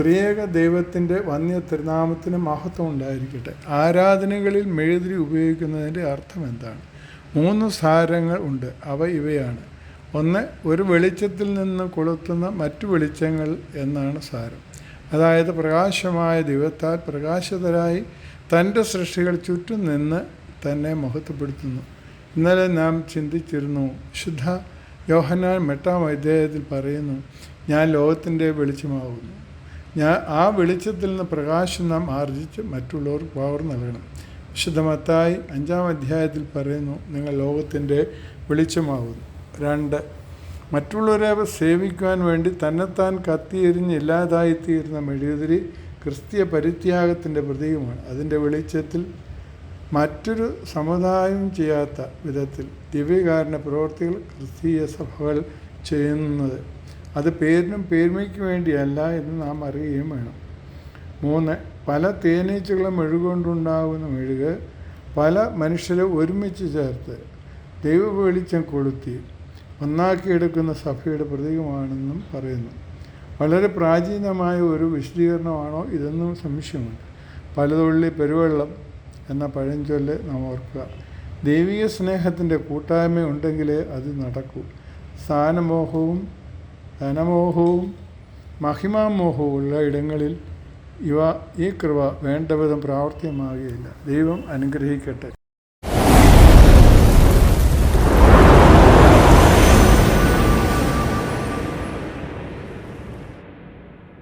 ത്രിയേക ദൈവത്തിന്റെ വന്യ തിരുനാമത്തിന് മഹത്വം ഉണ്ടായിരിക്കട്ടെ ആരാധനകളിൽ മെഴുതിരി ഉപയോഗിക്കുന്നതിന്റെ അർത്ഥം എന്താണ്? മൂന്ന് സാരങ്ങൾ ഉണ്ട്. അവ ഇവയാണ്. ഒന്ന് ഒരു വെളിച്ചത്തിൽ നിന്ന് കൊളുത്തുന്ന മറ്റു വെളിച്ചങ്ങൾ എന്നാണ് സാരം. അതായത് പ്രകാശമായ ദൈവത്താൽ പ്രകാശിതരായി തന്റെ സൃഷ്ടികൾ ചുറ്റും നിന്ന് തന്നെ മഹത്വപ്പെടുത്തുന്നു. ഇന്നലെ നാം ചിന്തിച്ചിരുന്നു ശുദ്ധ യോഹന്നാൻ മെട്ടാം അധ്യായത്തിൽ പറയുന്നു ഞാൻ ലോകത്തിന്റെ വെളിച്ചമാകുന്നു. ഞാൻ ആ വെളിച്ചത്തിൽ നിന്ന് പ്രകാശം നാം ആർജിച്ച് മറ്റുള്ളവർക്ക് പവർ നൽകണം. വിശുദ്ധമത്തായി അഞ്ചാം അധ്യായത്തിൽ പറയുന്നു നിങ്ങൾ ലോകത്തിന്റെ വെളിച്ചമാകുന്നു. രണ്ട് മറ്റുള്ളവരെ സേവിക്കുവാൻ വേണ്ടി തന്നെത്താൻ കത്തിയെരിഞ്ഞ് ഇല്ലാതായിത്തീരുന്ന മെഴുകുതിരി ക്രിസ്തീയ പരിത്യാഗത്തിന്റെ പ്രതീകമാണ്. അതിന്റെ വെളിച്ചത്തിൽ മറ്റൊരു സമുദായം ചെയ്യാത്ത വിധത്തിൽ ദിവ്യകാരണ പ്രവർത്തികൾ ക്രിസ്തീയ സഭകൾ ചെയ്യുന്നത് അത് പേരിനും പേരുമയ്ക്കു വേണ്ടിയല്ല എന്ന് നാം അറിയുകയും വേണം. മൂന്ന് പല തേനീച്ചകളും മെഴുകൊണ്ടുണ്ടാകുന്ന മെഴുക് പല മനുഷ്യരെ ഒരുമിച്ച് ചേർത്ത് ദൈവ വെളിച്ചം കൊളുത്തി ഒന്നാക്കിയെടുക്കുന്ന സഭയുടെ പ്രതീകമാണെന്നും പറയുന്നു. വളരെ പ്രാചീനമായ ഒരു വിശദീകരണമാണോ ഇതെന്നും സംശയമുണ്ട്. പലതുള്ളി പെരുവെള്ളം എന്ന പഴഞ്ചൊല്ല് നാം ഓർക്കുക. ദൈവിക സ്നേഹത്തിന്റെ കൂട്ടായ്മ ഉണ്ടെങ്കിലേ അത് നടക്കൂ. സ്ഥാനമോഹവും ധനമോഹവും മഹിമാമോഹവും ഉള്ള ഇടങ്ങളിൽ ഇവ ഈ കൃപ വേണ്ടവിധം പ്രാവർത്തികമാകുകയില്ല. ദൈവം അനുഗ്രഹിക്കട്ടെ.